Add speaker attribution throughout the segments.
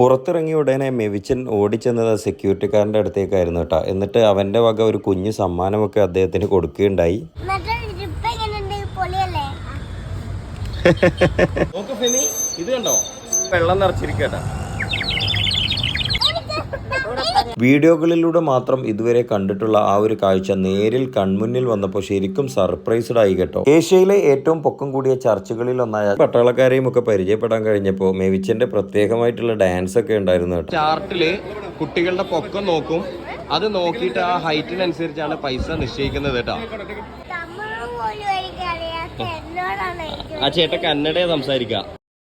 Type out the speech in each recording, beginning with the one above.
Speaker 1: പുറത്തിറങ്ങിയ ഉടനെ മെവിച്ചൻ ഓടിച്ചെന്നത് സെക്യൂരിറ്റിക്കാരന്റെ അടുത്തേക്കായിരുന്നു കേട്ടോ. എന്നിട്ട് അവന്റെ വക ഒരു കുഞ്ഞു സമ്മാനമൊക്കെ അദ്ദേഹത്തിന് കൊടുക്കുകയുണ്ടായി. ഇത് കണ്ടോ? വെള്ളം നിറച്ചിരിക്കട്ടാ വീഡിയോകളിലൂടെ മാത്രം ഇതുവരെ കണ്ടിട്ടുള്ള ആ ഒരു കാഴ്ച നേരിൽ കൺമുന്നിൽ വന്നപ്പോൾ ശരിക്കും സർപ്രൈസ്ഡ് ആയി കേട്ടോ. ഏഷ്യയിലെ ഏറ്റവും പൊക്കം കൂടിയ ചർച്ചുകളിൽ ഒന്നായ പട്ടാളക്കാരെയും ഒക്കെ പരിചയപ്പെടാൻ കഴിഞ്ഞപ്പോൾ മെവിച്ചന്റെ പ്രത്യേകമായിട്ടുള്ള ഡാൻസ് ഒക്കെ ഉണ്ടായിരുന്നു കേട്ടോ.
Speaker 2: ചാർട്ടിൽ കുട്ടികളുടെ പൊക്കം നോക്കും. അത് നോക്കിയിട്ട് ആ ഹൈറ്റിനനുസരിച്ചാണ് പൈസ നിശ്ചയിക്കുന്നത് കേട്ടോ. ആ ചേട്ടൻ കന്നഡയെ സംസാരിക്കാം.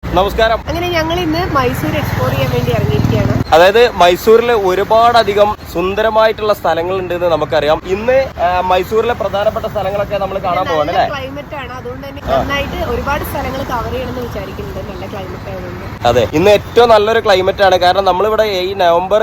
Speaker 2: നമസ്കാരം.
Speaker 3: അങ്ങനെ ഞങ്ങൾ ഇന്ന് മൈസൂർ എക്സ്പ്ലോർ ചെയ്യാൻ വേണ്ടി ഇറങ്ങിയിരിക്കുകയാണ്.
Speaker 2: അതായത് മൈസൂരിൽ ഒരുപാടധികം സുന്ദരമായിട്ടുള്ള സ്ഥലങ്ങൾ ഉണ്ടെന്ന് നമുക്കറിയാം. ഇന്ന് മൈസൂരിലെ പ്രധാനപ്പെട്ട സ്ഥലങ്ങളൊക്കെ നമ്മൾ കാണാൻ പോകണം അല്ലേ?
Speaker 3: ക്ലൈമറ്റ് ആണ്. അതുകൊണ്ട് തന്നെ നന്നായിട്ട് ഒരുപാട് സ്ഥലങ്ങൾ കവർ ചെയ്യണമെന്ന് വിചാരിക്കുന്നുണ്ട്. നല്ല ക്ലൈമറ്റ് ആയതുകൊണ്ട്.
Speaker 2: അതെ. ഇന്ന് ഏറ്റവും നല്ലൊരു ക്ലൈമറ്റ് ആണ്. കാരണം നമ്മളിവിടെ ഈ നവംബർ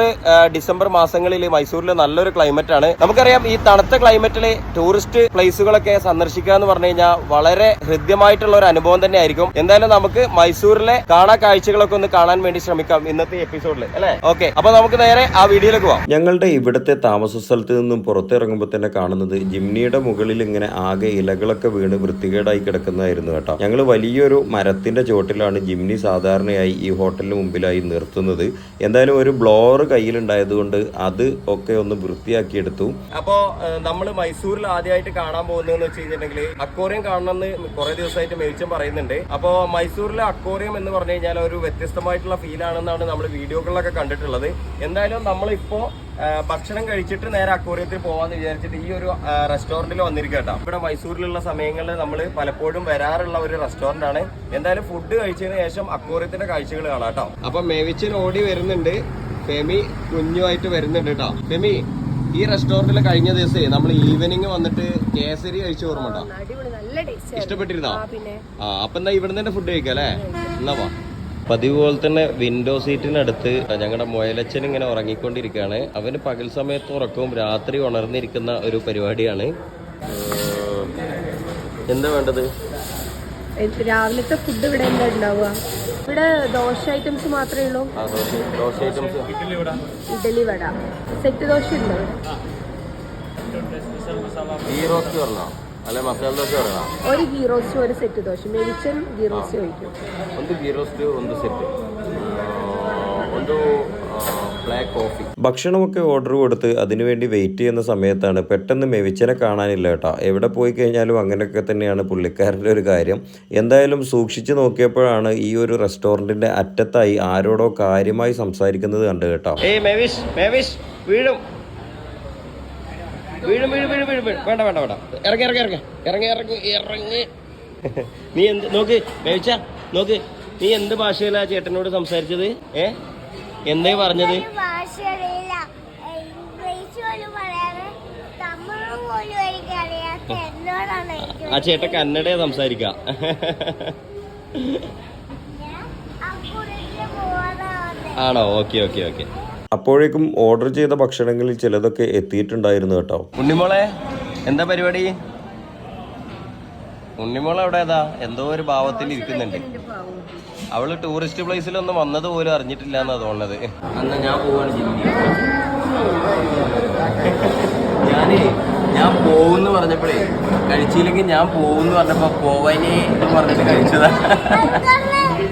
Speaker 2: ഡിസംബർ മാസങ്ങളിൽ മൈസൂരിൽ നല്ലൊരു ക്ലൈമറ്റ് ആണ്. നമുക്കറിയാം ഈ തണുത്ത ക്ലൈമറ്റിൽ ടൂറിസ്റ്റ് പ്ലേസുകളൊക്കെ സന്ദർശിക്കുക എന്ന് പറഞ്ഞു കഴിഞ്ഞാൽ വളരെ ഹൃദ്യമായിട്ടുള്ള ഒരു അനുഭവം തന്നെ ആയിരിക്കും എന്തായാലും നമുക്ക് മൈസൂരിലെ കാണാ കാഴ്ചകളൊക്കെ ഒന്ന് കാണാൻ വേണ്ടി ശ്രമിക്കാം ഇന്നത്തെ എപ്പിസോഡിൽ അല്ലേ? ഓക്കെ അപ്പൊ നമുക്ക് നേരെ ആ വീഡിയോയിലേക്ക് പോവാം.
Speaker 1: ഞങ്ങളുടെ ഇവിടുത്തെ താമസ സ്ഥലത്ത് നിന്നും പുറത്തിറങ്ങുമ്പോൾ തന്നെ കാണുന്നത് ജിംനിയുടെ മുകളിൽ ഇങ്ങനെ ആകെ ഇലകളൊക്കെ വീണ് വൃത്തികേടായി കിടക്കുന്നതായിരുന്നു കേട്ടോ. ഞങ്ങൾ വലിയൊരു മരത്തിന്റെ ചോട്ടിലാണ് ജിംനി സാധാരണയായി ഈ ഹോട്ടലിന് മുമ്പിലായി നിർത്തുന്നത്. എന്തായാലും ഒരു ബ്ലോർ കയ്യിലുണ്ടായതുകൊണ്ട് അത് ഒക്കെ ഒന്ന് വൃത്തിയാക്കി എടുത്തു
Speaker 2: അപ്പോ നമ്മൾ മൈസൂരിൽ ആദ്യമായിട്ട് കാണാൻ പോകുന്നതെന്ന് വെച്ച് കഴിഞ്ഞിട്ടുണ്ടെങ്കിൽ അക്വോറിയം കാണണമെന്ന് കുറെ ദിവസമായിട്ട് മേടിച്ചും പറയുന്നുണ്ട്. അപ്പോ മൈസൂരിലെ അക്വോറിയം എന്ന് പറഞ്ഞു കഴിഞ്ഞാൽ ഒരു വ്യത്യസ്തമായിട്ടുള്ള ഫീൽ ആണെന്നാണ് നമ്മൾ വീഡിയോകളിലൊക്കെ കണ്ടിട്ടുള്ളത്. എന്തായാലും നമ്മളിപ്പോ ഭക്ഷണം കഴിച്ചിട്ട് നേരെ അക്വോറിയത്തിൽ പോവാന്ന് വിചാരിച്ചിട്ട് ഈ ഒരു റെസ്റ്റോറന്റിൽ വന്നിരിക്കുക കേട്ടോ ഇവിടെ മൈസൂരിലുള്ള സമയങ്ങളിൽ നമ്മൾ പലപ്പോഴും വരാറുള്ള ഒരു റെസ്റ്റോറന്റ് ആണ്. എന്തായാലും ഫുഡ് കഴിച്ചതിന് ശേഷം അക്വോറിയത്തിന്റെ കാഴ്ചകൾ കാണാം കേട്ടോ അപ്പൊ മേവിച്ചൻ ഓടി വരുന്നുണ്ട്. ഫെമി കുഞ്ഞുമായിട്ട് വരുന്നുണ്ട് കേട്ടോ. ഫെമി ഈ റെസ്റ്റോറന്റിൽ കഴിഞ്ഞ ദിവസേ നമ്മൾ ഈവനിങ് വന്നിട്ട് കേസരി കഴിച്ച ഓർമ്മ ഉണ്ടോ? ഇഷ്ടപ്പെട്ടിരുന്നോ?
Speaker 3: ആ
Speaker 2: അപ്പൊ എന്താ ഇവിടെ തന്നെ ഫുഡ് കഴിക്കാം അല്ലേ? എന്നാ
Speaker 1: പതിവ് പോലെ തന്നെ വിൻഡോ സീറ്റിനടുത്ത് ഞങ്ങളുടെ മുയലച്ചൻ ഇങ്ങനെ ഉറങ്ങിക്കൊണ്ടിരിക്കുകയാണ് അവന് പകൽ സമയത്ത് ഉറക്കവും രാത്രി ഉണർന്നിരിക്കുന്ന ഒരു പരിപാടിയാണ്. എന്താ വേണ്ടത്?
Speaker 3: രാവിലത്തെ ഫുഡ് ഇവിടെ എന്താ ഉണ്ടാവുക? ഇവിടെ ദോശ ഐറ്റംസ് മാത്രമേ ഉള്ളൂ.
Speaker 1: ദോശ- ദോശ ഐറ്റംസ്
Speaker 3: ഇഡലി വട. സെറ്റ് ദോശ ഉണ്ടോ
Speaker 1: ഈ റോസ്റ്റ് പറഞ്ഞോ?
Speaker 3: ഒരു ഗീ റോസ്റ്റ് ഒരു set dosa.
Speaker 1: Set. Black coffee ഭക്ഷണമൊക്കെ ഓർഡർ കൊടുത്ത് അതിനുവേണ്ടി വെയിറ്റ് ചെയ്യുന്ന സമയത്താണ് പെട്ടെന്ന് മെവിച്ചനെ കാണാനില്ല കേട്ടോ. എവിടെ പോയി കഴിഞ്ഞാലും അങ്ങനെയൊക്കെ തന്നെയാണ് പുള്ളിക്കാരന്റെ ഒരു കാര്യം. എന്തായാലും സൂക്ഷിച്ച് നോക്കിയപ്പോഴാണ് ഈ ഒരു റെസ്റ്റോറന്റിന്റെ അറ്റത്തായി ആരോടോ കാര്യമായി സംസാരിക്കുന്നത് കണ്ടു കേട്ടോ.
Speaker 2: മെവിസ് മെവിസ് വീഴും വീഴും വീഴും വീഴും വീഴും. വേണ്ട വേണ്ട വേണ്ട. ഇറങ്ങി ഇറങ്ങി ഇറങ്ങി. ഇറങ്ങി ഇറങ്ങി ഇറങ്ങി. നീ എന്ത് നോക്ക് മേവിച്ച നോക്ക്. നീ എന്ത് ഭാഷയിലാ ചേട്ടനോട് സംസാരിച്ചത്? ഏ? എന്തേ പറഞ്ഞത്? ആ ചേട്ട കന്നഡയെ സംസാരിക്കാം. ആണോ? Okay okay okay.
Speaker 1: അപ്പോഴേക്കും ഓർഡർ ചെയ്ത ഭക്ഷണങ്ങളിൽ ചിലതൊക്കെ എത്തിയിട്ടുണ്ടായിരുന്നു കേട്ടോ.
Speaker 2: ഉണ്ണിമോളെ എന്താ പരിപാടി? ഉണ്ണിമോൾ അവിടെ ഏതാ? എന്തോ ഒരു ഭാവത്തിൽ ഇരിക്കുന്നുണ്ട്. അവൾ ടൂറിസ്റ്റ് പ്ലേസിലൊന്നും വന്നത് പോലും അറിഞ്ഞിട്ടില്ല എന്നാ തോന്നുന്നത്. അന്ന് ഞാൻ പോവാണ് ഞാനേ ഞാൻ പോകുന്നു പറഞ്ഞപ്പോഴേ കഴിച്ചില്ലെങ്കിൽ ഞാൻ പോകുന്നു പറഞ്ഞപ്പോ പോവാനേ എന്ന് പറഞ്ഞിട്ട് കഴിച്ചതാ.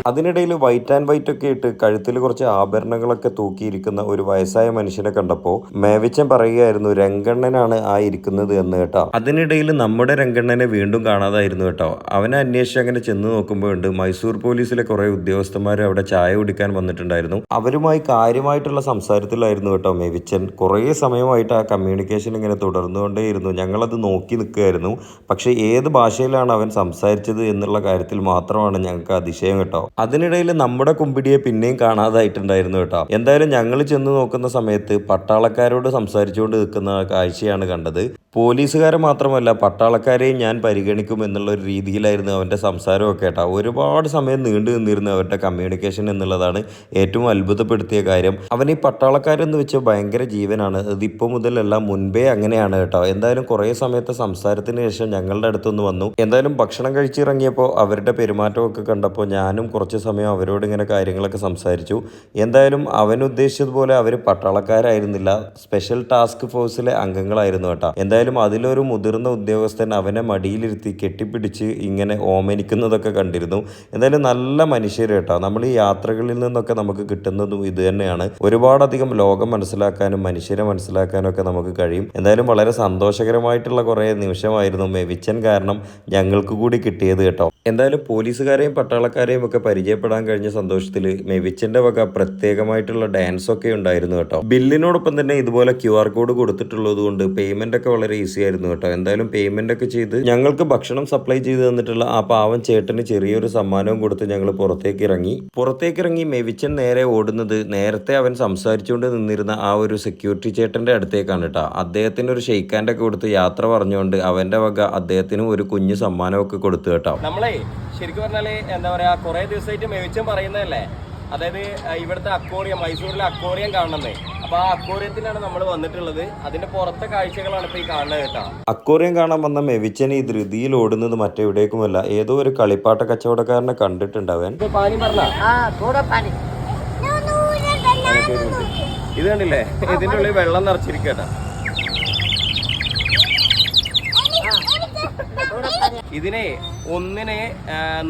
Speaker 1: അതിനിടയിൽ വൈറ്റ് ആൻഡ് വൈറ്റ് ഒക്കെ ഇട്ട് കഴുത്തിൽ കുറച്ച് ആഭരണങ്ങളൊക്കെ തൂക്കിയിരിക്കുന്ന ഒരു വയസ്സായ മനുഷ്യനെ കണ്ടപ്പോൾ മേവിച്ചൻ പറയുകയായിരുന്നു രംഗണ്ണനാണ് ആ ഇരിക്കുന്നത് എന്ന് കേട്ടോ. അതിനിടയിൽ നമ്മുടെ രംഗണ്ണനെ വീണ്ടും കാണാതായിരുന്നു കേട്ടോ. അവനെ അന്വേഷിച്ച് അങ്ങനെ ചെന്ന് നോക്കുമ്പോഴുണ്ട് മൈസൂർ പോലീസിലെ കുറെ ഉദ്യോഗസ്ഥന്മാർ അവിടെ ചായ കുടിക്കാൻ വന്നിട്ടുണ്ടായിരുന്നു. അവരുമായി കാര്യമായിട്ടുള്ള സംസാരത്തിലായിരുന്നു കേട്ടോ മേവിച്ചൻ. കുറേ സമയമായിട്ട് ആ കമ്മ്യൂണിക്കേഷൻ ഇങ്ങനെ തുടർന്നുകൊണ്ടേയിരുന്നു. ഞങ്ങളത് നോക്കി നിൽക്കുകയായിരുന്നു. പക്ഷേ ഏത് ഭാഷയിലാണ് അവൻ സംസാരിച്ചത് എന്നുള്ള കാര്യത്തിൽ മാത്രമാണ് ഞങ്ങൾക്ക് അതിശയം കേട്ടോ. അതിനിടയിൽ നമ്മുടെ കുമ്പിടിയെ പിന്നെയും കാണാതായിട്ടുണ്ടായിരുന്നു കേട്ടോ. എന്തായാലും ഞങ്ങൾ ചെന്ന് നോക്കുന്ന സമയത്ത് പട്ടാളക്കാരോട് സംസാരിച്ചുകൊണ്ട് നിൽക്കുന്ന കാഴ്ചയാണ് കണ്ടത്. പോലീസുകാരെ മാത്രമല്ല പട്ടാളക്കാരെയും ഞാൻ പരിഗണിക്കും എന്നുള്ള ഒരു രീതിയിലായിരുന്നു അവന്റെ സംസാരമൊക്കെ കേട്ടോ. ഒരുപാട് സമയം നീണ്ടു നിന്നിരുന്നു അവരുടെ കമ്മ്യൂണിക്കേഷൻ എന്നുള്ളതാണ് ഏറ്റവും അത്ഭുതപ്പെടുത്തിയ കാര്യം. അവൻ ഈ പട്ടാളക്കാരെന്ന് വെച്ച് ഭയങ്കര ജീവനാണ്. ഇതിപ്പോൾ മുതലല്ല മുൻപേ അങ്ങനെയാണ് കേട്ടോ. എന്തായാലും കുറേ സമയത്തെ സംസാരത്തിന് ശേഷം ഞങ്ങളുടെ അടുത്തൊന്ന് വന്നു. എന്തായാലും ഭക്ഷണം കഴിച്ചിറങ്ങിയപ്പോൾ അവരുടെ പെരുമാറ്റമൊക്കെ കണ്ടപ്പോൾ ഞാനും കുറച്ച് സമയം അവരോട് ഇങ്ങനെ കാര്യങ്ങളൊക്കെ സംസാരിച്ചു. എന്തായാലും അവൻ ഉദ്ദേശിച്ചതുപോലെ അവർ പട്ടാളക്കാരായിരുന്നില്ല. സ്പെഷ്യൽ ടാസ്ക് ഫോഴ്സിലെ അംഗങ്ങളായിരുന്നു കേട്ടോ. എന്തായാലും അതിലൊരു മുതിർന്ന ഉദ്യോഗസ്ഥൻ അവനെ മടിയിലിരുത്തി കെട്ടിപ്പിടിച്ച് ഇങ്ങനെ ഓമനിക്കുന്നതൊക്കെ കണ്ടിരുന്നു. എന്തായാലും നല്ല മനുഷ്യർ കേട്ടോ. നമ്മൾ ഈ യാത്രകളിൽ നിന്നൊക്കെ നമുക്ക് കിട്ടുന്നതും ഇത് തന്നെയാണ്. ഒരുപാടധികം ലോകം മനസ്സിലാക്കാനും മനുഷ്യരെ മനസ്സിലാക്കാനും ഒക്കെ നമുക്ക് കഴിയും. എന്തായാലും വളരെ സന്തോഷകരമായിട്ടുള്ള കുറേ നിമിഷമായിരുന്നു മെവിച്ചൻ കാരണം ഞങ്ങൾക്ക് കൂടി കിട്ടിയത് കേട്ടോ. എന്തായാലും പോലീസുകാരെയും പട്ടാളക്കാരെയും ഒക്കെ പരിചയപ്പെടാൻ കഴിഞ്ഞ സന്തോഷത്തിൽ മെവിച്ചന്റെ വക പ്രത്യേകമായിട്ടുള്ള ഡാൻസ് ഒക്കെ ഉണ്ടായിരുന്നു കേട്ടോ. ബില്ലിനോടൊപ്പം തന്നെ ഇതുപോലെ ക്യു ആർ കോഡ് കൊടുത്തിട്ടുള്ളത് കൊണ്ട് പേയ്മെന്റ് ഒക്കെ വളരെ ഈസി ആയിരുന്നു കേട്ടോ. എന്തായാലും പേയ്മെന്റ് ഒക്കെ ചെയ്ത് ഞങ്ങൾക്ക് ഭക്ഷണം സപ്ലൈ ചെയ്ത് തന്നിട്ടുള്ള ആ പാവൻ ചേട്ടന് ചെറിയൊരു സമ്മാനവും കൊടുത്ത് ഞങ്ങൾ പുറത്തേക്ക് ഇറങ്ങി. പുറത്തേക്ക് ഇറങ്ങി മെവിച്ചൻ നേരെ ഓടുന്നത് നേരത്തെ അവൻ സംസാരിച്ചുകൊണ്ട് നിന്നിരുന്ന ആ ഒരു സെക്യൂരിറ്റി ചേട്ടന്റെ അടുത്തേക്കാണ് കേട്ടോ. അദ്ദേഹത്തിന് ഒരു ഷെയ്ക്കാന്റെ ഒക്കെ കൊടുത്ത് യാത്ര പറഞ്ഞുകൊണ്ട് അവന്റെ വക അദ്ദേഹത്തിനും ഒരു കുഞ്ഞു സമ്മാനമൊക്കെ കൊടുത്തു കേട്ടോ.
Speaker 2: നമ്മളെ ശരിക്കും പറഞ്ഞാൽ എന്താ പറയാ കുറെ ദിവസമായിട്ട് മെവിച്ചും പറയുന്നതല്ലേ? അതായത് ഇവിടുത്തെ അക്വോറിയം മൈസൂരിലെ അക്വോറിയം കാണുന്നത് അപ്പൊ ആ അക്വോറിയത്തിലാണ് നമ്മൾ വന്നിട്ടുള്ളത്. അതിന്റെ പുറത്തെ കാഴ്ചകളാണ് ഇപ്പൊ ഈ കാണുന്നത് കേട്ടോ.
Speaker 1: അക്വോറിയം കാണാൻ വന്ന മെവിച്ചൻ ഈ ധൃതിയിൽ ഓടുന്നത് മറ്റെവിടേക്കുമല്ല. ഏതോ ഒരു കളിപ്പാട്ട കച്ചവടക്കാരനെ കണ്ടിട്ടുണ്ട് അവൻ
Speaker 2: ഇത് പാനി. പറഞ്ഞ ഇത് കണ്ടില്ലേ? ഇതിന്റെ ഉള്ളിൽ വെള്ളം നിറച്ചിരിക്കട്ടാ ഇതിനെ ഒന്നിന്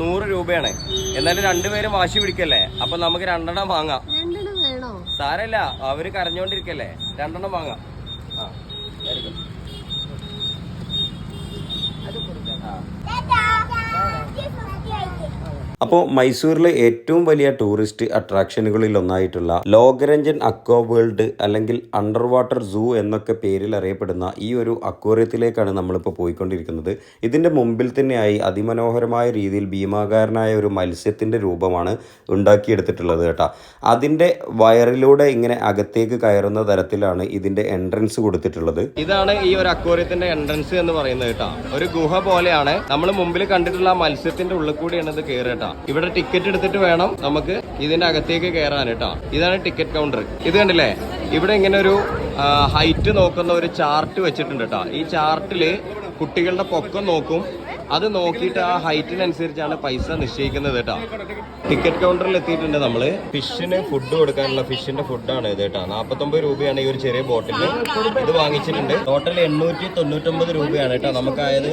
Speaker 2: നൂറ് രൂപയാണ്. എന്നാലും രണ്ടുപേരും വാശി പിടിക്കല്ലേ? അപ്പൊ നമുക്ക് രണ്ടെണ്ണം വാങ്ങാം. സാരല്ല അവർ കരഞ്ഞോണ്ടിരിക്കല്ലേ? രണ്ടെണ്ണം വാങ്ങാം.
Speaker 1: അപ്പോൾ മൈസൂരിലെ ഏറ്റവും വലിയ ടൂറിസ്റ്റ് അട്രാക്ഷനുകളിൽ ഒന്നായിട്ടുള്ള ലോകരഞ്ജൻ അക്വ വേൾഡ് അല്ലെങ്കിൽ അണ്ടർ വാട്ടർ സൂ എന്നൊക്കെ പേരിൽ അറിയപ്പെടുന്ന ഈ ഒരു അക്വേറിയത്തിലേക്കാണ് നമ്മളിപ്പോൾ പോയിക്കൊണ്ടിരിക്കുന്നത്. ഇതിന്റെ മുമ്പിൽ തന്നെയായി അതിമനോഹരമായ രീതിയിൽ ഭീമാകാരനായ ഒരു മത്സ്യത്തിന്റെ രൂപമാണ് ഉണ്ടാക്കിയെടുത്തിട്ടുള്ളത് കേട്ടോ. അതിന്റെ വയറിലൂടെ ഇങ്ങനെ അകത്തേക്ക് കയറുന്ന തരത്തിലാണ് ഇതിന്റെ എൻട്രൻസ് കൊടുത്തിട്ടുള്ളത്.
Speaker 2: ഇതാണ് ഈ ഒരു അക്വേറിയത്തിന്റെ എൻട്രൻസ് എന്ന് പറയുന്നത് കേട്ടോ. ഒരു ഗുഹ പോലെയാണ്. നമ്മൾ മുമ്പിൽ കണ്ടിട്ടുള്ള മത്സ്യത്തിന്റെ ഉള്ളിൽ കൂടിയാണ് ഇത് കേട്ടോ. ഇവിടെ ടിക്കറ്റ് എടുത്തിട്ട് വേണം നമുക്ക് ഇതിന്റെ അകത്തേക്ക് കയറാൻ കേട്ടോ. ഇതാണ് ടിക്കറ്റ് കൗണ്ടർ ഇത് കണ്ടില്ലേ? ഇവിടെ ഇങ്ങനെ ഒരു ഹൈറ്റ് നോക്കുന്ന ഒരു ചാർട്ട് വെച്ചിട്ടുണ്ട് കേട്ടോ. ഈ ചാർട്ടിൽ കുട്ടികളുടെ പൊക്കം നോക്കും. അത് നോക്കിയിട്ട് ആ ഹൈറ്റിനനുസരിച്ചാണ് പൈസ നിശ്ചയിക്കുന്നത് കേട്ടോ. ടിക്കറ്റ് കൗണ്ടറിൽ എത്തിയിട്ടുണ്ട് നമ്മൾ. ഫിഷിന് ഫുഡ് കൊടുക്കാനുള്ള ഫിഷിന്റെ ഫുഡാണ് ഇത് കേട്ടോ. നാപ്പത്തൊമ്പത് രൂപയാണ് ഈ ഒരു ചെറിയ ബോട്ടിൽ ഇത് വാങ്ങിച്ചിട്ടുണ്ട്. ടോട്ടൽ എണ്ണൂറ്റി തൊണ്ണൂറ്റൊമ്പത് രൂപയാണ് കേട്ടോ. നമുക്കായത്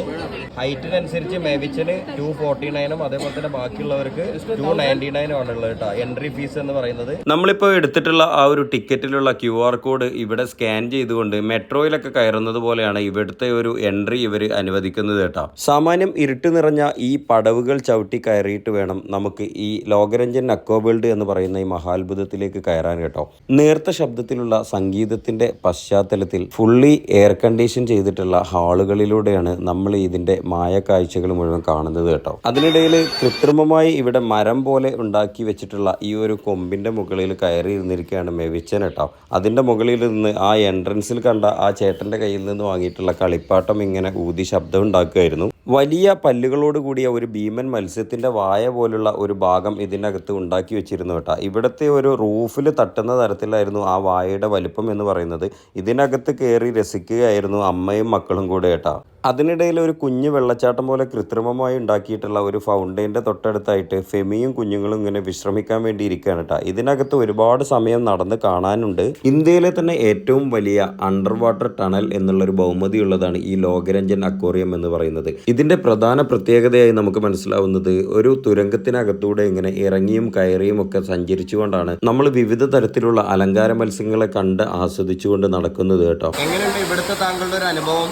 Speaker 2: ഹൈറ്റിനനുസരിച്ച് മേവിച്ചിന് ടു ഫോർട്ടി നയനും അതേപോലെ തന്നെ ബാക്കിയുള്ളവർക്ക് ടു നയന്റി നയനും ആണ് ഉള്ളത് കേട്ടോ. എൻട്രി ഫീസ് എന്ന് പറയുന്നത്.
Speaker 1: നമ്മളിപ്പോൾ എടുത്തിട്ടുള്ള ആ ഒരു ടിക്കറ്റിലുള്ള ക്യു ആർ കോഡ് ഇവിടെ സ്കാൻ ചെയ്തുകൊണ്ട് മെട്രോയിലൊക്കെ കയറുന്നത് പോലെയാണ് ഇവിടുത്തെ ഒരു എൻട്രി ഇവർ അനുവദിക്കുന്നത് കേട്ടോ. സാമാന്യം ഇരുട്ട് നിറഞ്ഞ ഈ പടവുകൾ ചവിട്ടി കയറിയിട്ട് വേണം നമുക്ക് ഈ ലോകരഞ്ജൻ അക്വ വേൾഡ് എന്ന് പറയുന്ന ഈ മഹാത്ഭുതത്തിലേക്ക് കയറാൻ കേട്ടോ. നേർത്ത ശബ്ദത്തിലുള്ള സംഗീതത്തിന്റെ പശ്ചാത്തലത്തിൽ ഫുള്ളി എയർ കണ്ടീഷൻ ചെയ്തിട്ടുള്ള ഹാളുകളിലൂടെയാണ് നമ്മൾ ഇതിന്റെ മായ കാഴ്ചകൾ മുഴുവൻ കാണുന്നത് കേട്ടോ. അതിനിടയിൽ കൃത്രിമമായി ഇവിടെ മരം പോലെ ഉണ്ടാക്കി വെച്ചിട്ടുള്ള ഈ ഒരു കൊമ്പിന്റെ മുകളിൽ കയറി ഇരുന്നിരിക്കുകയാണ് മെവിച്ചൻ കേട്ടോ. അതിന്റെ മുകളിൽ നിന്ന് ആ എൻട്രൻസിൽ കണ്ട ആ ചേട്ടന്റെ കയ്യിൽ നിന്ന് വാങ്ങിയിട്ടുള്ള കളിപ്പാട്ടം ഇങ്ങനെ ഊതി ശബ്ദം ഉണ്ടാക്കുകയായിരുന്നു. വലിയ പല്ലുകളോട് കൂടിയ ഒരു ഭീമൻ മത്സ്യത്തിന്റെ വായ പോലുള്ള ഒരു ഭാഗം ഇതിനകത്ത് ഉണ്ടാക്കി വെച്ചിരുന്നു കേട്ടോ. ഇവിടുത്തെ ഒരു റൂഫിൽ തട്ടുന്ന തരത്തിലായിരുന്നു ആ വായയുടെ വലുപ്പം എന്ന് പറയുന്നത്. ഇതിനകത്ത് കയറി രസിക്കുകയായിരുന്നു അമ്മയും മക്കളും കൂടെ കേട്ടോ. അതിനിടയിൽ ഒരു കുഞ്ഞു വെള്ളച്ചാട്ടം പോലെ കൃത്രിമമായി ഉണ്ടാക്കിയിട്ടുള്ള ഒരു ഫൗണ്ടൈന്റെ തൊട്ടടുത്തായിട്ട് ഫെമിയും കുഞ്ഞുങ്ങളും ഇങ്ങനെ വിശ്രമിക്കാൻ വേണ്ടി ഇരിക്കുകയാണ് കേട്ടോ. ഇതിനകത്ത് ഒരുപാട് സമയം നടന്ന് കാണാനുണ്ട്. ഇന്ത്യയിലെ തന്നെ ഏറ്റവും വലിയ അണ്ടർ വാട്ടർ ടണൽ എന്നുള്ളൊരു ബഹുമതി ഉള്ളതാണ് ഈ ലോകരഞ്ജൻ അക്വേറിയം എന്ന് പറയുന്നത്. ഇതിന്റെ പ്രധാന പ്രത്യേകതയായി നമുക്ക് മനസ്സിലാവുന്നത് ഒരു തുരങ്കത്തിനകത്തൂടെ ഇങ്ങനെ ഇറങ്ങിയും കയറിയും ഒക്കെ സഞ്ചരിച്ചുകൊണ്ടാണ് നമ്മൾ വിവിധ തരത്തിലുള്ള അലങ്കാര മത്സ്യങ്ങളെ കണ്ട് ആസ്വദിച്ചുകൊണ്ട് നടക്കുന്നത് കേട്ടോ.
Speaker 2: എങ്ങനെയുണ്ട് ഇവിടുത്തെ താങ്കളുടെ ഒരു അനുഭവം?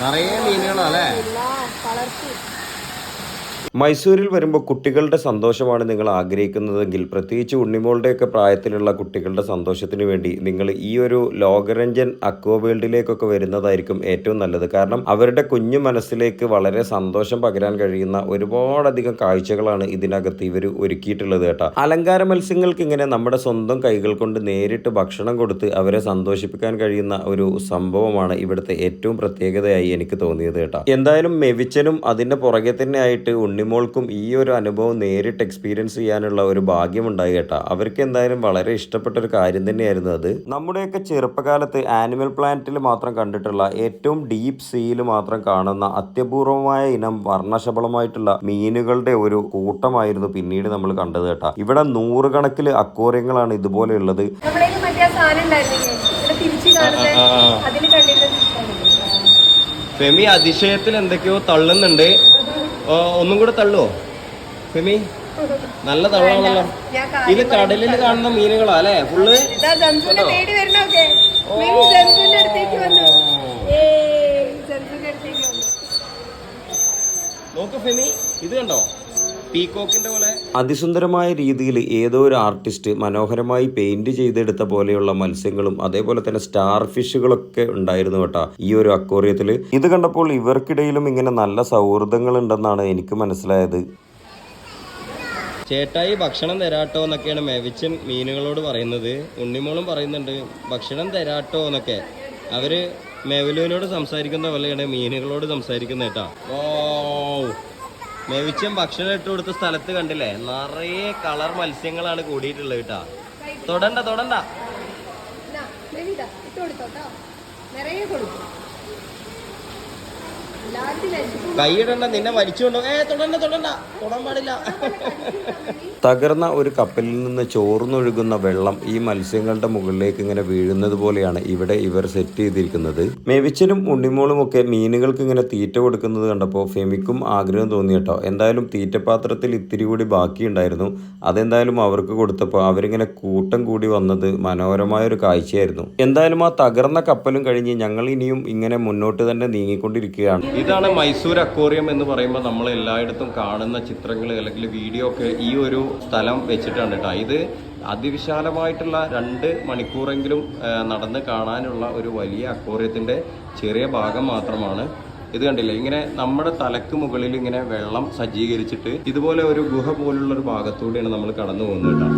Speaker 2: നിറയെ മീനുകളാണ് അല്ലേ?
Speaker 1: മൈസൂരിൽ വരുമ്പോൾ കുട്ടികളുടെ സന്തോഷമാണ് നിങ്ങൾ ആഗ്രഹിക്കുന്നതെങ്കിൽ പ്രത്യേകിച്ച് ഉണ്ണിമോളുടെയൊക്കെ പ്രായത്തിലുള്ള കുട്ടികളുടെ സന്തോഷത്തിന് വേണ്ടി നിങ്ങൾ ഈ ഒരു ലോകരഞ്ജൻ അക്വ വേൾഡിലേക്കൊക്കെ വരുന്നതായിരിക്കും ഏറ്റവും നല്ലത്. കാരണം അവരുടെ കുഞ്ഞു മനസ്സിലേക്ക് വളരെ സന്തോഷം പകരാൻ കഴിയുന്ന ഒരുപാടധികം കാഴ്ചകളാണ് ഇതിനകത്ത് ഇവർ ഒരുക്കിയിട്ടുള്ളത് കേട്ടോ. അലങ്കാര മത്സ്യങ്ങൾക്ക് ഇങ്ങനെ നമ്മുടെ സ്വന്തം കൈകൾ കൊണ്ട് നേരിട്ട് ഭക്ഷണം കൊടുത്ത് അവരെ സന്തോഷിപ്പിക്കാൻ കഴിയുന്ന ഒരു സംഭവമാണ് ഇവിടുത്തെ ഏറ്റവും പ്രത്യേകതയായി എനിക്ക് തോന്നിയത് കേട്ടോ. എന്തായാലും മെവിച്ചനും അതിന്റെ പുറകെ തന്നെ ആയിട്ട് ഉണ്ണിമോൾക്കും ഈ ഒരു അനുഭവം നേരിട്ട് എക്സ്പീരിയൻസ് ചെയ്യാനുള്ള ഒരു ഭാഗ്യമുണ്ടായി കേട്ടോ. അവർക്ക് എന്തായാലും വളരെ ഇഷ്ടപ്പെട്ട ഒരു കാര്യം തന്നെയായിരുന്നു അത്. നമ്മുടെയൊക്കെ ചെറുപ്പകാലത്ത് ആനിമൽ പ്ലാന്റിൽ മാത്രം കണ്ടിട്ടുള്ള ഏറ്റവും ഡീപ് സീയിൽ മാത്രം കാണുന്ന അത്യപൂർവമായ ഇനം വർണശബളമായിട്ടുള്ള മീനുകളുടെ ഒരു കൂട്ടമായിരുന്നു പിന്നീട് നമ്മൾ കണ്ടത് കേട്ടോ. ഇവിടെ നൂറുകണക്കിൽ അക്കോറിയങ്ങളാണ് ഇതുപോലെയുള്ളത്.
Speaker 2: ഫെമി അതിശയത്തിൽ എന്തൊക്കെയോ തള്ളുന്നുണ്ട്. ഒന്നും കൂടെ തള്ളുവോ? ഫെമി നല്ല തള്ളാണല്ലോ. ഇത് കടലിൽ കാണുന്ന മീനുകളാ അല്ലേ? ഫുള്ള്? നോക്ക് ഫെമി ഇത് കണ്ടോ? പീകോക്കിന്റെ പോലെ
Speaker 1: അതിസുന്ദരമായ രീതിയിൽ ഏതോ ഒരു ആർട്ടിസ്റ്റ് മനോഹരമായി പെയിന്റ് ചെയ്തെടുത്ത പോലെയുള്ള മത്സ്യങ്ങളും അതേപോലെ തന്നെ സ്റ്റാർ ഫിഷുകളൊക്കെ ഉണ്ടായിരുന്നു കേട്ടോ ഈ ഒരു അക്വോറിയത്തിൽ ഇത് കണ്ടപ്പോൾ ഇവർക്കിടയിലും ഇങ്ങനെ നല്ല സൗഹൃദങ്ങൾ ഉണ്ടെന്നാണ് എനിക്ക് മനസ്സിലായത്.
Speaker 2: ചേട്ടായി ഭക്ഷണം തരാട്ടോ എന്നൊക്കെയാണ് മേവിച്ചൻ മീനുകളോട് പറയുന്നത്. ഉണ്ണിമോളും പറയുന്നുണ്ട് ഭക്ഷണം തരാട്ടോ എന്നൊക്കെ. അവർ മെവലുവിനോട് സംസാരിക്കുന്ന പോലെയാണ് മീനുകളോട് സംസാരിക്കുന്ന കേട്ടാ. ഓ മേവിച്ചൻ ഭക്ഷണം ഇട്ട് കൊടുത്ത സ്ഥലത്ത് കണ്ടില്ലേ? നിറയെ കളർ മത്സ്യങ്ങളാണ് കൂടിയിട്ടുള്ളത് കേട്ടാ. തൊടണ്ട തൊടണ്ട.
Speaker 3: നിറയെ കൊടുക്കും.
Speaker 1: തകർന്ന ഒരു കപ്പലിൽ നിന്ന് ചോർന്നൊഴുകുന്ന വെള്ളം ഈ മത്സ്യങ്ങളുടെ മുകളിലേക്ക് ഇങ്ങനെ വീഴുന്നത് പോലെയാണ് ഇവിടെ ഇവർ സെറ്റ് ചെയ്തിരിക്കുന്നത്. മെവിച്ചനും ഉണ്ണിമോളും ഒക്കെ മീനുകൾക്ക് ഇങ്ങനെ തീറ്റ കൊടുക്കുന്നത് കണ്ടപ്പോൾ ഫെമിക്കും ആഗ്രഹം തോന്നി കേട്ടോ. എന്തായാലും തീറ്റപാത്രത്തിൽ ഇത്തിരി കൂടി ബാക്കിയുണ്ടായിരുന്നു. അതെന്തായാലും അവർക്ക് കൊടുത്തപ്പോൾ അവരിങ്ങനെ കൂട്ടം കൂടി വന്നത് മനോഹരമായ ഒരു കാഴ്ചയായിരുന്നു. എന്തായാലും ആ തകർന്ന കപ്പലും കഴിഞ്ഞ് ഞങ്ങൾ ഇനിയും ഇങ്ങനെ മുന്നോട്ട് തന്നെ നീങ്ങിക്കൊണ്ടിരിക്കുകയാണ്.
Speaker 2: ഇതാണ് മൈസൂർ അക്വേറിയം എന്ന് പറയുമ്പോൾ നമ്മൾ എല്ലായിടത്തും കാണുന്ന ചിത്രങ്ങൾ അല്ലെങ്കിൽ വീഡിയോ ഒക്കെ ഈ ഒരു സ്ഥലം വെച്ചിട്ടാണ് കേട്ടോ. ഇത് അതിവിശാലമായിട്ടുള്ള രണ്ട് മണിക്കൂറെങ്കിലും നടന്ന് കാണാനുള്ള ഒരു വലിയ അക്വേറിയത്തിന്റെ ചെറിയ ഭാഗം മാത്രമാണ്. ഇത് കണ്ടില്ലേ? ഇങ്ങനെ നമ്മുടെ തലക്ക് മുകളിൽ ഇങ്ങനെ വെള്ളം സജ്ജീകരിച്ചിട്ട് ഇതുപോലെ ഒരു ഗുഹ പോലുള്ള ഒരു ഭാഗത്തൂടെയാണ് നമ്മൾ കടന്നു പോകുന്നത് കേട്ടോ.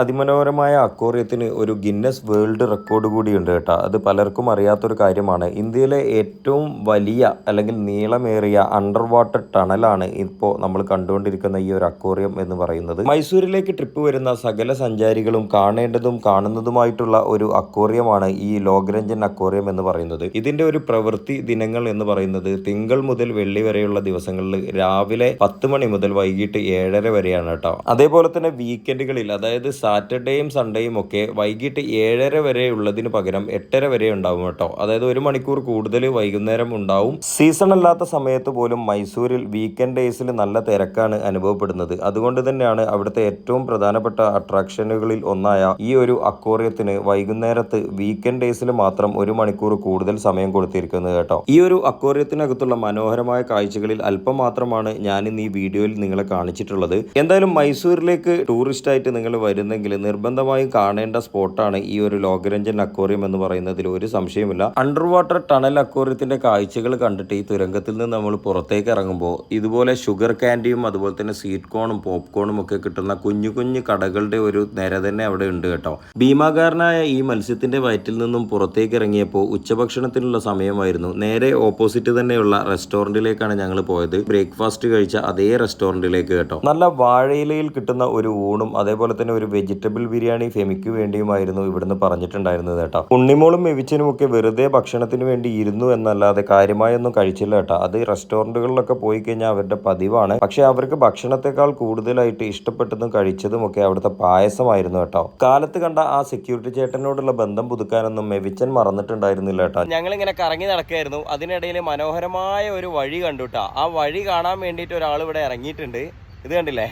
Speaker 1: അതിമനോഹരമായ അക്വോറിയത്തിന് ഒരു ഗിന്നസ് വേൾഡ് റെക്കോർഡ് കൂടിയുണ്ട് കേട്ടോ. അത് പലർക്കും അറിയാത്തൊരു കാര്യമാണ്. ഇന്ത്യയിലെ ഏറ്റവും വലിയ അല്ലെങ്കിൽ നീളമേറിയ അണ്ടർ വാട്ടർ ടണലാണ് ഇപ്പോൾ നമ്മൾ കണ്ടുകൊണ്ടിരിക്കുന്ന ഈ ഒരു അക്വോറിയം എന്ന് പറയുന്നത്. മൈസൂരിലേക്ക് ട്രിപ്പ് വരുന്ന സകല സഞ്ചാരികളും കാണേണ്ടതും കാണുന്നതുമായിട്ടുള്ള ഒരു അക്വോറിയമാണ് ഈ ലോകരഞ്ജൻ അക്വോറിയം എന്ന് പറയുന്നത്. ഇതിന്റെ ഒരു പ്രവൃത്തി ദിനങ്ങൾ എന്ന് പറയുന്നത് തിങ്കൾ മുതൽ വെള്ളി വരെയുള്ള ദിവസങ്ങളിൽ രാവിലെ പത്ത് മണി മുതൽ വൈകിട്ട് ഏഴര വരെയാണ് കേട്ടോ. അതേപോലെ തന്നെ വീക്കെൻഡുകളിൽ അതായത് സാറ്റർഡേയും സൺഡേയും ഒക്കെ വൈകിട്ട് ഏഴര വരെ ഉള്ളതിന് പകരം എട്ടര വരെ ഉണ്ടാവും കേട്ടോ. അതായത് ഒരു മണിക്കൂർ കൂടുതൽ വൈകുന്നേരം ഉണ്ടാവും. സീസൺ അല്ലാത്ത സമയത്ത് പോലും മൈസൂരിൽ വീക്കെൻഡ് ഡേയ്സിൽ നല്ല തിരക്കാണ് അനുഭവപ്പെടുന്നത്. അതുകൊണ്ട് തന്നെയാണ് അവിടുത്തെ ഏറ്റവും പ്രധാനപ്പെട്ട അട്രാക്ഷനുകളിൽ ഒന്നായ ഈ ഒരു അക്വോറിയത്തിന് വൈകുന്നേരത്ത് വീക്കെൻഡ് ഡേയ്സിൽ മാത്രം ഒരു മണിക്കൂർ കൂടുതൽ സമയം കൊടുത്തിരിക്കുന്നത് കേട്ടോ. ഈ ഒരു അക്വോറിയത്തിനകത്തുള്ള മനോഹരമായ കാഴ്ചകളിൽ അല്പം മാത്രമാണ് ഞാൻ ഇന്ന് ഈ വീഡിയോയിൽ നിങ്ങളെ കാണിച്ചിട്ടുള്ളത്. എന്തായാലും മൈസൂരിലേക്ക് ടൂറിസ്റ്റ് ആയിട്ട് നിങ്ങൾ വരുന്നെങ്കിൽ നിർബന്ധമായും കാണേണ്ട സ്പോട്ടാണ് ഈ ഒരു ലോകരഞ്ജൻ അക്വോറിയം എന്ന് പറയുന്നതിൽ ഒരു സംശയമില്ല അണ്ടർ വാട്ടർ ടണൽ അക്വോറിയത്തിന്റെ കാഴ്ചകൾ കണ്ടിട്ട് ഈ തുരങ്കത്തിൽ നിന്ന് നമ്മൾ പുറത്തേക്ക് ഇറങ്ങുമ്പോൾ ഇതുപോലെ ഷുഗർ ക്യാൻഡിയും അതുപോലെ തന്നെ സ്വീറ്റ് കോണും പോപ്കോണും ഒക്കെ കിട്ടുന്ന കുഞ്ഞു കുഞ്ഞു കടകളുടെ ഒരു നിര തന്നെ അവിടെ ഉണ്ട് കേട്ടോ. ഭീമാകാരനായ ഈ മത്സ്യത്തിന്റെ വയറ്റിൽ നിന്നും പുറത്തേക്ക് ഇറങ്ങിയപ്പോൾ ഉച്ചഭക്ഷണത്തിനുള്ള സമയമായിരുന്നു. നേരെ ഓപ്പോസിറ്റ് തന്നെയുള്ള റെസ്റ്റോറന്റിലേക്കാണ് ഞങ്ങൾ പോയത്. ബ്രേക്ക്ഫാസ്റ്റ് കഴിച്ച അതേ റെസ്റ്റോറന്റിലേക്ക് കേട്ടോ. നല്ല വാഴയിലയിൽ കിട്ടുന്ന ഒരു ഊണും അതേപോലെ തന്നെ ഒരു വെജിറ്റബിൾ ബിരിയാണി ഫെമിക്ക് വേണ്ടിയുമായിരുന്നു ഇവിടുന്ന് പറഞ്ഞിട്ടുണ്ടായിരുന്നത് കേട്ടോ. ഉണ്ണിമോളും മെവിച്ചനും ഒക്കെ വെറുതെ ഭക്ഷണത്തിന് വേണ്ടി ഇരുന്നു എന്നല്ലാതെ കാര്യമായൊന്നും കഴിച്ചില്ല കേട്ടോ. അത് റെസ്റ്റോറന്റുകളിലൊക്കെ പോയി കഴിഞ്ഞാൽ അവരുടെ പതിവാണ്. പക്ഷെ അവർക്ക് ഭക്ഷണത്തെക്കാൾ കൂടുതലായിട്ട് ഇഷ്ടപ്പെട്ടതും കഴിച്ചതും ഒക്കെ അവിടുത്തെ പായസമായിരുന്നു കേട്ടോ. കാലത്ത് കണ്ട ആ സെക്യൂരിറ്റി ചേട്ടനോടുള്ള ബന്ധം പുതുക്കാനൊന്നും മെവിച്ചൻ മറന്നിട്ടുണ്ടായിരുന്നില്ല കേട്ടോ.
Speaker 2: ഞങ്ങൾ ഇങ്ങനെ കറങ്ങി നടക്കായിരുന്നു അതിനിടയിൽ മനോഹരമായ ഒരു വഴി കണ്ടുട്ടാ ആ വഴി കാണാൻ വേണ്ടിയിട്ട് ഒരാൾ ഇവിടെ ഇറങ്ങിയിട്ടുണ്ട്. ഇത് കണ്ടില്ലേ?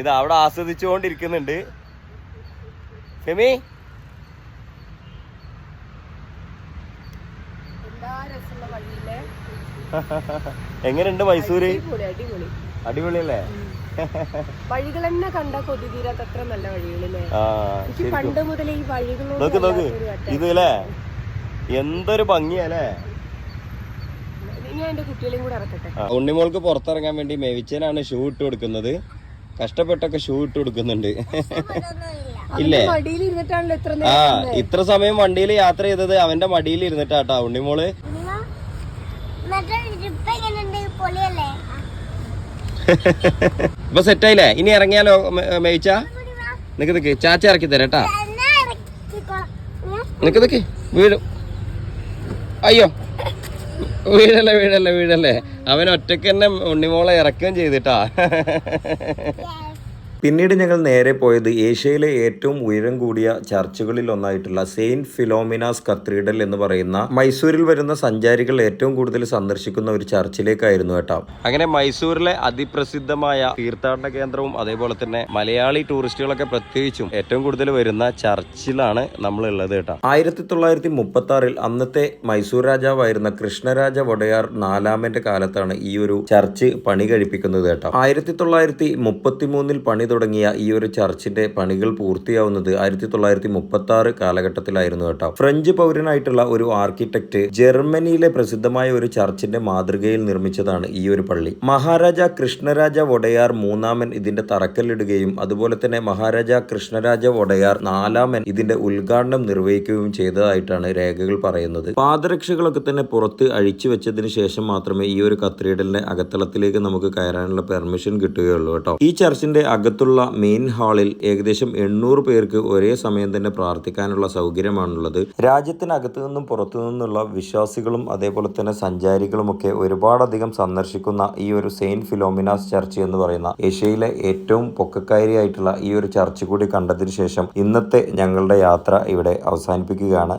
Speaker 2: ഇത് അവിടെ ആസ്വദിച്ചുകൊണ്ടിരിക്കുന്നുണ്ട്.
Speaker 3: വഴിയില്ലേ
Speaker 2: എങ്ങനെയുണ്ട് മൈസൂര്?
Speaker 3: അടിപൊളി അടിപൊളി.
Speaker 2: അടിപൊളിയല്ലേ?
Speaker 3: വഴികൾ തന്നെ കണ്ട കൊതി തീരാത്ത അത്ര നല്ല വഴികളില്ലേ പണ്ട് മുതലേ ഈ വഴികളോട്
Speaker 2: നോക്ക് നോക്ക്. ഇത് അല്ലേ എന്തൊരു ഭംഗിയല്ലേ?
Speaker 3: ഞാൻ എന്റെ കുട്ടികളെയും കൂടെ ഇറക്കട്ടെ.
Speaker 2: ഉണ്ണിമോൾക്ക് പുറത്തിറങ്ങാൻ വേണ്ടി മെവിച്ചനാണ് ഷൂ ഇട്ട് കൊടുക്കുന്നത്. കഷ്ടപ്പെട്ടൊക്കെ ഷൂ ഇട്ട് കൊടുക്കുന്നുണ്ട്. ഇല്ലേ? ആ ഇത്ര സമയം വണ്ടിയിൽ യാത്ര ചെയ്തത് അവന്റെ മടിയിൽ ഇരുന്നിട്ടാട്ടാ
Speaker 4: ഉണ്ണിമോൾ.
Speaker 2: ഇപ്പൊ സെറ്റായില്ലേ? ഇനി ഇറങ്ങിയാലോ മേയിച്ച? നിക്ക് നിക്ക് ചാച്ച ഇറക്കി തരാം കേട്ടാ
Speaker 4: എന്നാ ഇറക്കിക്കോളാം. ഉം.
Speaker 2: നിക്ക് നിക്ക് വീഴും. അയ്യോ വീഴല്ലേ വീഴല്ലേ വീഴല്ലേ. അവൻ ഒറ്റയ്ക്ക് തന്നെ ഉണ്ണിമോളെ ഇറക്കുകയും ചെയ്തിട്ടാ.
Speaker 1: പിന്നീട് ഞങ്ങൾ നേരെ പോയത് ഏഷ്യയിലെ ഏറ്റവും ഉയരം കൂടിയ ചർച്ചുകളിൽ ഒന്നായിട്ടുള്ള സെയിന്റ് ഫിലോമിനാസ് കത്തീഡ്രൽ എന്ന് പറയുന്ന മൈസൂരിൽ വരുന്ന സഞ്ചാരികൾ ഏറ്റവും കൂടുതൽ സന്ദർശിക്കുന്ന ഒരു ചർച്ചിലേക്കായിരുന്നു കേട്ടോ.
Speaker 2: അങ്ങനെ മൈസൂരിലെ അതിപ്രസിദ്ധമായ തീർത്ഥാടന കേന്ദ്രവും അതേപോലെ തന്നെ മലയാളി ടൂറിസ്റ്റുകളൊക്കെ പ്രത്യേകിച്ചും ഏറ്റവും കൂടുതൽ വരുന്ന ചർച്ചിലാണ് നമ്മൾ ഉള്ളത് കേട്ടോ.
Speaker 1: ആയിരത്തി തൊള്ളായിരത്തി മുപ്പത്തി ആറിൽ അന്നത്തെ മൈസൂർ രാജാവായിരുന്ന കൃഷ്ണരാജ വടയാർ നാലാമന്റെ കാലത്താണ് ഈ ഒരു ചർച്ച് പണി കഴിപ്പിക്കുന്നത് കേട്ടോ. ആയിരത്തി തൊള്ളായിരത്തി മുപ്പത്തി മൂന്നിൽ പണി തുടങ്ങിയ ഈ ഒരു ചർച്ചിന്റെ പണികൾ പൂർത്തിയാവുന്നത് ആയിരത്തി തൊള്ളായിരത്തി മുപ്പത്തി ആറ് കാലഘട്ടത്തിലായിരുന്നു കേട്ടോ. ഫ്രഞ്ച് പൗരനായിട്ടുള്ള ഒരു ആർക്കിടെക്ട് ജർമ്മനിയിലെ പ്രസിദ്ധമായ ഒരു ചർച്ചിന്റെ മാതൃകയിൽ നിർമ്മിച്ചതാണ് ഈ ഒരു പള്ളി. മഹാരാജ കൃഷ്ണരാജ വടയാർ മൂന്നാമൻ ഇതിന്റെ തറക്കല്ലിടുകയും അതുപോലെ തന്നെ മഹാരാജ കൃഷ്ണരാജ വടയാർ നാലാമൻ ഇതിന്റെ ഉദ്ഘാടനം നിർവഹിക്കുകയും ചെയ്തതായിട്ടാണ് രേഖകൾ പറയുന്നത്. പാദരക്ഷകളൊക്കെ തന്നെ പുറത്ത് അഴിച്ചു വെച്ചതിന് ശേഷം മാത്രമേ ഈ ഒരു കത്തീഡ്രലിന്റെ അകത്തളത്തിലേക്ക് നമുക്ക് കയറാനുള്ള പെർമിഷൻ കിട്ടുകയുള്ളൂ കേട്ടോ. ഈ ചർച്ചിന്റെ അകത്തുള്ള മെയിൻ ഹാളിൽ ഏകദേശം എണ്ണൂറ് പേർക്ക് ഒരേ സമയം തന്നെ പ്രാർത്ഥിക്കാനുള്ള സൗകര്യമാണുള്ളത്. രാജ്യത്തിനകത്തു നിന്നും പുറത്തു നിന്നുള്ള വിശ്വാസികളും അതേപോലെ തന്നെ സഞ്ചാരികളുമൊക്കെ ഒരുപാടധികം സന്ദർശിക്കുന്ന ഈ ഒരു സെയിന്റ് ഫിലോമിനാസ് ചർച്ച് എന്ന് പറയുന്ന ഏഷ്യയിലെ ഏറ്റവും പൊക്കക്കാരിയായിട്ടുള്ള ഈ ഒരു ചർച്ച് കൂടി കണ്ടതിന് ശേഷം ഇന്നത്തെ ഞങ്ങളുടെ യാത്ര ഇവിടെ അവസാനിപ്പിക്കുകയാണ്.